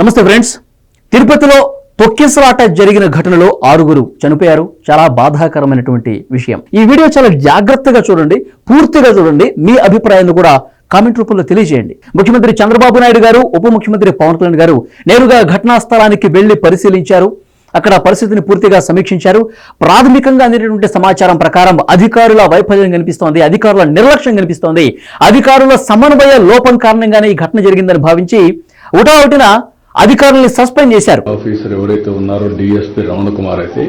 నమస్తే ఫ్రెండ్స్. తిరుపతిలో తొక్కిసలాట జరిగిన ఘటనలో ఆరుగురు చనిపోయారు. చాలా బాధాకరమైనటువంటి విషయం. ఈ వీడియో చాలా జాగ్రత్తగా చూడండి. పూర్తిగా చూడండి. మీ అభిప్రాయాన్ని కూడా కామెంట్ రూపంలో తెలియజేయండి. ముఖ్యమంత్రి చంద్రబాబు నాయుడు గారు ఉప ముఖ్యమంత్రి పవన్ కళ్యాణ్ గారు నేరుగా ఘటనా స్థలానికి వెళ్ళి పరిశీలించారు. అక్కడ పరిస్థితిని పూర్తిగా సమీక్షించారు. ప్రాథమికంగా అందినటువంటి సమాచారం ప్రకారం అధికారుల వైఫల్యం కనిపిస్తోంది. అధికారుల నిర్లక్ష్యం కనిపిస్తోంది. అధికారుల సమన్వయ లోపం కారణంగానే ఈ ఘటన జరిగిందని భావించి ఉటావుటిన అధికారుల్ని సస్పెండ్ చేశారు. ఆఫీసర్ ఎవరైతే ఉన్నారో డిఎస్పి రమణ కుమార్ అయితే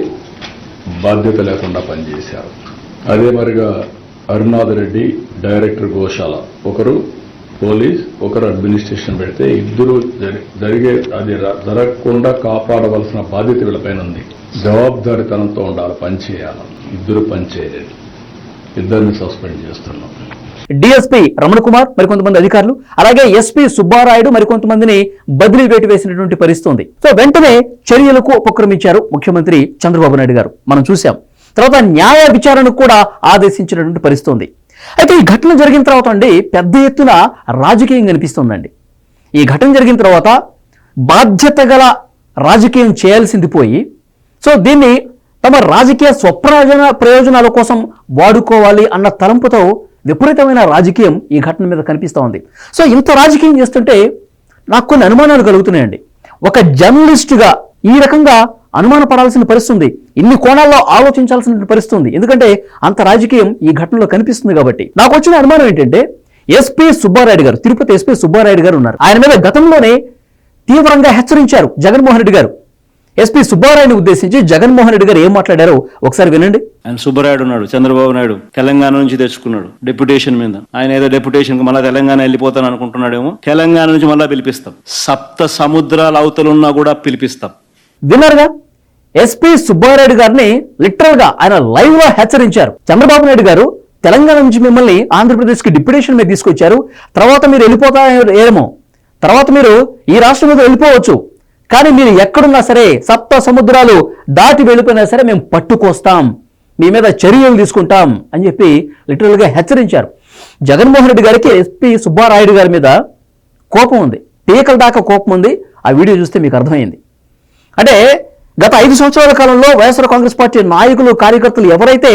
బాధ్యత లేకుండా పనిచేశారు. అదే మరిగా అరుణాథ్ రెడ్డి డైరెక్టర్ గోశాల ఒకరు పోలీస్ ఒకరు అడ్మినిస్ట్రేషన్ పెడితే ఇద్దరు జరిగే అది జరగకుండా కాపాడవలసిన బాధ్యత వీళ్ళపైన ఉంది. జవాబుదారితనంతో ఉండాలి పని చేయాలి. ఇద్దరు పని చేయలేదు. ఇద్దరిని సస్పెండ్ చేస్తున్నాం. డిఎస్పీ రమణ కుమార్ మరికొంతమంది అధికారులు అలాగే ఎస్పీ సుబ్బారాయుడు మరికొంతమందిని బదిలీ వేటు వేసినటువంటి పరిస్థితి సో వెంటనే చర్యలకు ఉపక్రమించారు ముఖ్యమంత్రి చంద్రబాబు నాయుడు గారు. మనం చూశాం. తర్వాత న్యాయ విచారణకు కూడా ఆదేశించినటువంటి పరిస్థితి అయితే ఈ ఘటన జరిగిన తర్వాత అండి పెద్ద ఎత్తున రాజకీయం కనిపిస్తుందండి. ఈ ఘటన జరిగిన తర్వాత బాధ్యత గల రాజకీయం చేయాల్సింది పోయి సో దీన్ని తమ రాజకీయ స్వప్రయోజన ప్రయోజనాల కోసం వాడుకోవాలి అన్న తలంపుతో విపరీతమైన రాజకీయం ఈ ఘటన మీద కనిపిస్తూ ఉంది. సో ఇంత రాజకీయం చేస్తుంటే నాకు కొన్ని అనుమానాలు కలుగుతున్నాయండి. ఒక జర్నలిస్టుగా ఈ రకంగా అనుమాన పడాల్సిన పరిస్థితుంది ఇన్ని కోణాల్లో ఆలోచించాల్సిన పరిస్థితుంది ఎందుకంటే అంత రాజకీయం ఈ ఘటనలో కనిపిస్తుంది కాబట్టి. నాకు వచ్చిన అనుమానం ఏంటంటే ఎస్పీ సుబ్బారాయుడు గారు తిరుపతి ఎస్పీ సుబ్బారాయుడు గారు ఉన్నారు. ఆయన మీద గతంలోనే తీవ్రంగా హెచ్చరించారు జగన్మోహన్ రెడ్డి గారు. ఎస్పీ సుబ్బారాయుడిని ఉద్దేశించి జగన్మోహన్ రెడ్డి గారు ఏం మాట్లాడారో ఒకసారి వినండి. ఆయన సుబ్బరాయుడు ఉన్నాడు చంద్రబాబు నాయుడు తెలంగాణ నుంచి తెచ్చుకున్నాడు డెప్యుటేషన్ మీద. ఆయన ఏదో డెప్యుటేషన్ మళ్ళీ తెలంగాణ వెళ్ళిపోతాను అనుకుంటున్నాడేమో తెలంగాణ నుంచి మళ్ళీ పిలిపిస్తాం. సప్త సముద్రాల అవతలున్నా కూడా పిలిపిస్తాం. విన్నారుగా? ఎస్పీ సుబ్బారాయుడు గారిని లిటరల్గా ఆయన లైవ్లో హెచ్చరించారు. చంద్రబాబు నాయుడు గారు తెలంగాణ నుంచి మిమ్మల్ని ఆంధ్రప్రదేశ్కి డిప్యుటేషన్ మీద తీసుకొచ్చారు. తర్వాత మీరు వెళ్ళిపోతారేమో. తర్వాత మీరు ఈ రాష్ట్రం మీద వెళ్ళిపోవచ్చు. కానీ మీరు ఎక్కడున్నా సరే సప్త సముద్రాలు దాటి వెళ్ళిపోయినా సరే మేము పట్టుకొస్తాం. మీ మీద చర్యలు తీసుకుంటాం అని చెప్పి లిటరల్గా హెచ్చరించారు. జగన్మోహన్ రెడ్డి గారికి ఎస్పీ సుబ్బారాయుడు గారి మీద కోపం ఉంది. పీకల దాకా కోపం ఉంది. ఆ వీడియో చూస్తే మీకు అర్థమైంది. అంటే గత ఐదు సంవత్సరాల కాలంలో వైఎస్ఆర్ కాంగ్రెస్ పార్టీ నాయకులు కార్యకర్తలు ఎవరైతే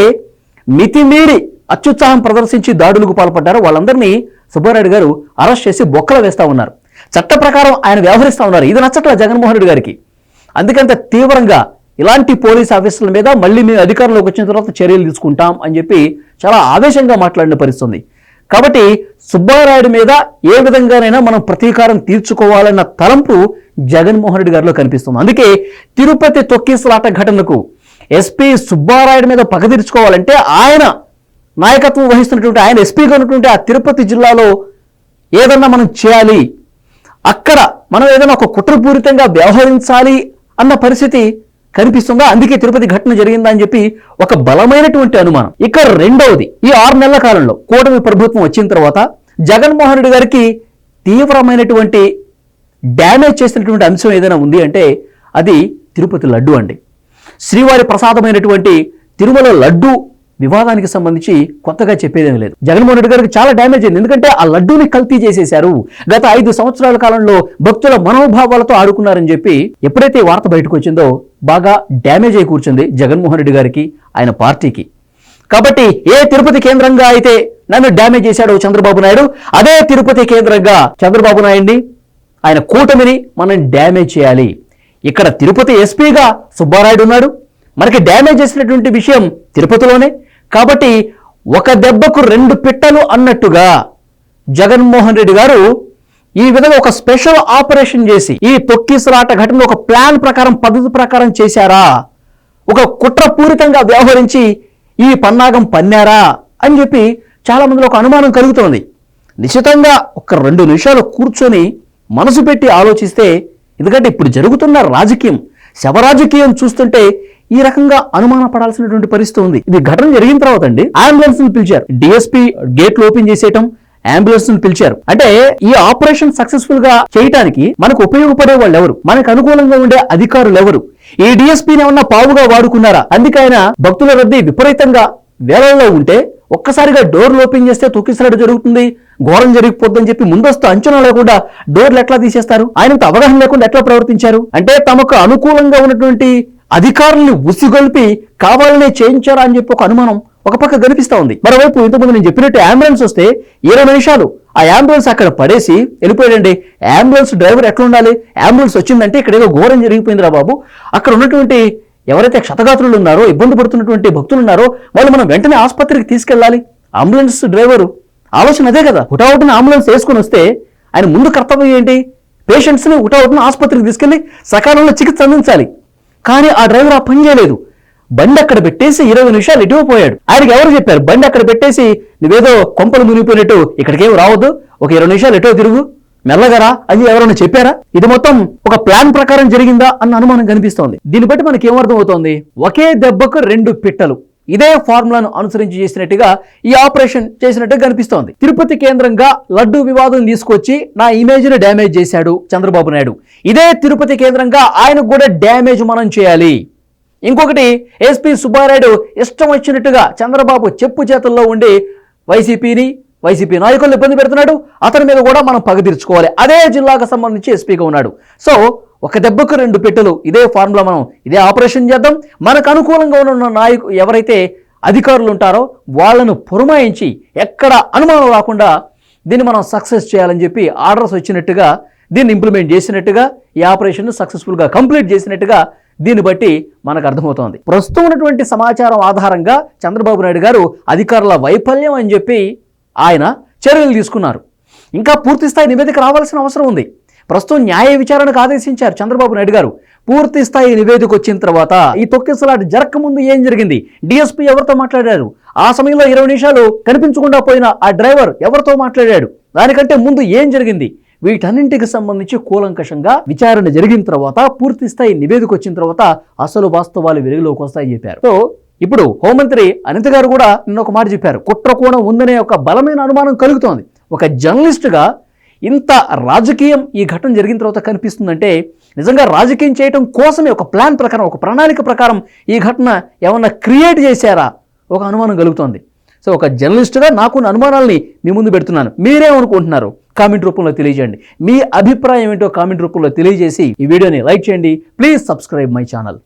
మితిమీరి అత్యుత్సాహం ప్రదర్శించి దాడులకు పాల్పడ్డారో వాళ్ళందరినీ సుబ్బారాయుడు గారు అరెస్ట్ చేసి బొక్కలు వేస్తా ఉన్నారు. చట్ట ప్రకారం ఆయన వ్యవహరిస్తూ ఉన్నారు. ఇది నచ్చట్ల జగన్మోహన్ రెడ్డి గారికి. అందుకంత తీవ్రంగా ఇలాంటి పోలీస్ ఆఫీసర్ల మీద మళ్ళీ మేము అధికారంలోకి వచ్చిన తర్వాత చర్యలు తీసుకుంటాం అని చెప్పి చాలా ఆవేశంగా మాట్లాడిన పరిస్థితుంది కాబట్టి సుబ్బారాయుడు మీద ఏ విధంగానైనా మనం ప్రతీకారం తీర్చుకోవాలన్న తలంపు జగన్మోహన్ రెడ్డి గారిలో కనిపిస్తుంది. అందుకే తిరుపతి తొక్కిసలాట ఘటనకు ఎస్పీ సుబ్బారాయుడు మీద పగ తీర్చుకోవాలంటే ఆయన నాయకత్వం వహిస్తున్నటువంటి ఆయన ఎస్పీగా ఉన్నటువంటి ఆ తిరుపతి జిల్లాలో ఏదన్నా మనం చేయాలి అక్కడ మనం ఏదైనా ఒక కుట్రపూరితంగా వ్యవహరించాలి అన్న పరిస్థితి కనిపిస్తుందా? అందుకే తిరుపతి ఘటన జరిగిందా అని చెప్పి ఒక బలమైనటువంటి అనుమానం. ఇక రెండవది ఈ ఆరు నెలల కాలంలో కూటమి ప్రభుత్వం వచ్చిన తర్వాత జగన్మోహన్ రెడ్డి గారికి తీవ్రమైనటువంటి డ్యామేజ్ చేసినటువంటి అంశం ఏదైనా ఉంది అంటే అది తిరుపతి లడ్డు అండి. శ్రీవారి ప్రసాదమైనటువంటి తిరుమల లడ్డు వివాదానికి సంబంధించి కొత్తగా చెప్పేదేమీ లేదు. జగన్మోహన్ రెడ్డి గారికి చాలా డ్యామేజ్ అయింది. ఎందుకంటే ఆ లడ్డూని కల్తీ చేసేశారు. గత ఐదు సంవత్సరాల కాలంలో భక్తుల మనోభావాలతో ఆడుకున్నారని చెప్పి ఎప్పుడైతే వార్త బయటకు వచ్చిందో బాగా డ్యామేజ్ అయి కూర్చుంది జగన్మోహన్ రెడ్డి గారికి ఆయన పార్టీకి. కాబట్టి ఏ తిరుపతి కేంద్రంగా అయితే నన్ను డ్యామేజ్ చేశాడో చంద్రబాబు నాయుడు అదే తిరుపతి కేంద్రంగా చంద్రబాబు నాయుడిని ఆయన కూటమిని మనం డ్యామేజ్ చేయాలి. ఇక్కడ తిరుపతి ఎస్పీగా సుబ్బారాయుడు ఉన్నాడు. మనకి డ్యామేజ్ చేసినటువంటి విషయం తిరుపతిలోనే. కాబట్టి ఒక దెబ్బకు రెండు పిట్టలు అన్నట్టుగా జగన్మోహన్ రెడ్డి గారు ఈ విధంగా ఒక స్పెషల్ ఆపరేషన్ చేసి ఈ తొక్కిసలాట ఘటన ఒక ప్లాన్ ప్రకారం పద్ధతి ప్రకారం చేశారా? ఒక కుట్రపూరితంగా వ్యవహరించి ఈ పన్నాగం పన్నారా? అని చెప్పి చాలా మందిలో ఒక అనుమానం కలుగుతోంది. నిశ్చితంగా ఒక రెండు నిమిషాలు కూర్చొని మనసు పెట్టి ఆలోచిస్తే ఎందుకంటే ఇప్పుడు జరుగుతున్న రాజకీయం శవరాజకీయం చూస్తుంటే ఈ రకంగా అనుమాన పడాల్సినటువంటి పరిస్థితి ఉంది. ఇది ఘటన జరిగిన తర్వాత అండి అంబులెన్స్ పిలిచారు. డిఎస్పీ గేట్లు ఓపెన్ చేసేయటం అంబులెన్స్ పిలిచారు. అంటే ఈ ఆపరేషన్ సక్సెస్ఫుల్గా చేయటానికి మనకు ఉపయోగపడే వాళ్ళు ఎవరు మనకు అనుకూలంగా ఉండే అధికారులు ఎవరు ఈ డిఎస్పీని ఏమన్నా పావుగా వాడుకున్నారా? అందుకైనా భక్తుల రద్దీ విపరీతంగా వేలల్లో ఉంటే ఒక్కసారిగా డోర్లు ఓపెన్ చేస్తే తొక్కిసలాట జరుగుతుంది ఘోరం జరిగిపోద్దని చెప్పి ముందస్తు అంచనా లేకుండా డోర్లు ఎట్లా తీసేస్తారు? ఆయనంత అవగాహన లేకుండా ఎట్లా ప్రవర్తించారు? అంటే తమకు అనుకూలంగా ఉన్నటువంటి అధికారుల్ని ఉసిగొల్పి కావాలనే చేయించారా అని చెప్పి ఒక అనుమానం ఒక పక్క కనిపిస్తా ఉంది. మరోవైపు ఇంతకుముందు నేను చెప్పినట్టు అంబులెన్స్ వస్తే ఇరవై నిమిషాలు ఆ అంబులెన్స్ అక్కడ పడేసి వెళ్ళిపోయాడండి. అంబులెన్స్ డ్రైవర్ ఎట్లా ఉండాలి? అంబులెన్స్ వచ్చిందంటే ఇక్కడ ఏదో ఘోరం జరిగిపోయిందిరా బాబు. అక్కడ ఉన్నటువంటి ఎవరైతే క్షతగాత్రులు ఉన్నారో ఇబ్బంది పడుతున్నటువంటి భక్తులు ఉన్నారో వాళ్ళు మనం వెంటనే ఆసుపత్రికి తీసుకెళ్ళాలి. Ambulance driver. ఆలోచన అదే కదా హుటాహుటిన అంబులెన్స్ వేసుకొని వస్తే ఆయన ముందు కర్తవ్యం ఏంటి? పేషెంట్స్ని హుటాహుటిన ఆసుపత్రికి తీసుకెళ్ళి సకాలంలో చికిత్స అందించాలి. కానీ ఆ డ్రైవర్ ఆ పని చేయలేదు. బండి అక్కడ పెట్టేసి ఇరవై నిమిషాలు ఇటువ పోయాడు. ఆయనకి ఎవరు చెప్పారు? బండి అక్కడ పెట్టేసి నువ్వేదో కొంపలు మునిగిపోయినట్టు ఇక్కడికేం రావద్దు. ఒక ఇరవై నిమిషాలు ఎటో తిరుగు. మెల్లగరా? అది ఎవరైనా చెప్పారా? ఇది మొత్తం ఒక ప్లాన్ ప్రకారం జరిగిందా అన్న అనుమానం కనిపిస్తోంది. దీన్ని బట్టి మనకి ఏమర్థం అవుతోంది ఒకే దెబ్బకు రెండు పిట్టలు. ఇదే ఫార్ములాను అనుసరించి చేసినట్టుగా ఈ ఆపరేషన్ చేసినట్టుగా కనిపిస్తోంది. తిరుపతి కేంద్రంగా లడ్డు వివాదం తీసుకొచ్చి నా ఇమేజ్ని డ్యామేజ్ చేశాడు చంద్రబాబు నాయుడు. ఇదే తిరుపతి కేంద్రంగా ఆయనకు కూడా డ్యామేజ్ మనం చేయాలి. ఇంకొకటి ఎస్పీ సుబ్బారాయుడు ఇష్టం వచ్చినట్టుగా చంద్రబాబు చెప్పు చేతుల్లో ఉండి వైసీపీని వైసీపీ నాయకులను ఇబ్బంది పెడుతున్నాడు. అతని మీద కూడా మనం పగ తీర్చుకోవాలి. అదే జిల్లాకు సంబంధించి ఎస్పీగా ఉన్నాడు. సో ఒక దెబ్బకు రెండు పెట్టెలు ఇదే ఫార్ములా మనం ఇదే ఆపరేషన్ చేద్దాం. మనకు అనుకూలంగా ఉన్న నాయకు ఎవరైతే అధికారులు ఉంటారో వాళ్ళను పురమాయించి ఎక్కడ అనుమానం రాకుండా దీన్ని మనం సక్సెస్ చేయాలని చెప్పి ఆర్డర్స్ వచ్చినట్టుగా దీన్ని ఇంప్లిమెంట్ చేసినట్టుగా ఈ ఆపరేషన్ సక్సెస్ఫుల్గా కంప్లీట్ చేసినట్టుగా దీన్ని బట్టి మనకు అర్థమవుతోంది. ప్రస్తుతం ఉన్నటువంటి సమాచారం ఆధారంగా చంద్రబాబు నాయుడు గారు అధికారుల వైఫల్యం అని చెప్పి ఆయన చర్యలు తీసుకున్నారు. ఇంకా పూర్తిస్థాయి నివేదిక రావాల్సిన అవసరం ఉంది. ప్రస్తుతం న్యాయ విచారణకు ఆదేశించారు చంద్రబాబు నాయుడు గారు. పూర్తి స్థాయి నివేదిక వచ్చిన తర్వాత ఈ తొక్కిసలాట జరగకముందు ఏం జరిగింది? డిఎస్పీ ఎవరితో మాట్లాడారు? ఆ సమయంలో ఇరవై నిమిషాలు కనిపించకుండా పోయిన ఆ డ్రైవర్ ఎవరితో మాట్లాడాడు? దానికంటే ముందు ఏం జరిగింది? వీటన్నింటికి సంబంధించి కూలంకషంగా విచారణ జరిగిన తర్వాత పూర్తి స్థాయి నివేదిక వచ్చిన తర్వాత అసలు వాస్తవాలు వెలుగులోకి వస్తాయని చెప్పారు. సో ఇప్పుడు హోంమంత్రి అనిత గారు కూడా నిన్న ఒక మాట చెప్పారు. కుట్ర కోణం ఉందనే ఒక బలమైన అనుమానం కలుగుతోంది. ఒక జర్నలిస్టుగా ఇంత రాజకీయం ఈ ఘటన జరిగిన తర్వాత కనిపిస్తుందంటే నిజంగా రాజకీయం చేయటం కోసమే ఒక ప్లాన్ ప్రకారం ఒక ప్రణాళిక ప్రకారం ఈ ఘటన ఏమన్నా క్రియేట్ చేశారా? ఒక అనుమానం కలుగుతోంది. సో ఒక జర్నలిస్టుగా నాకు అనుమానాల్ని మీ ముందు పెడుతున్నాను. మీరేమనుకుంటున్నారు? కామెంట్ రూపంలో తెలియజేయండి. మీ అభిప్రాయం ఏంటో కామెంట్ రూపంలో తెలియజేసి ఈ వీడియోని లైక్ చేయండి. Please subscribe my channel.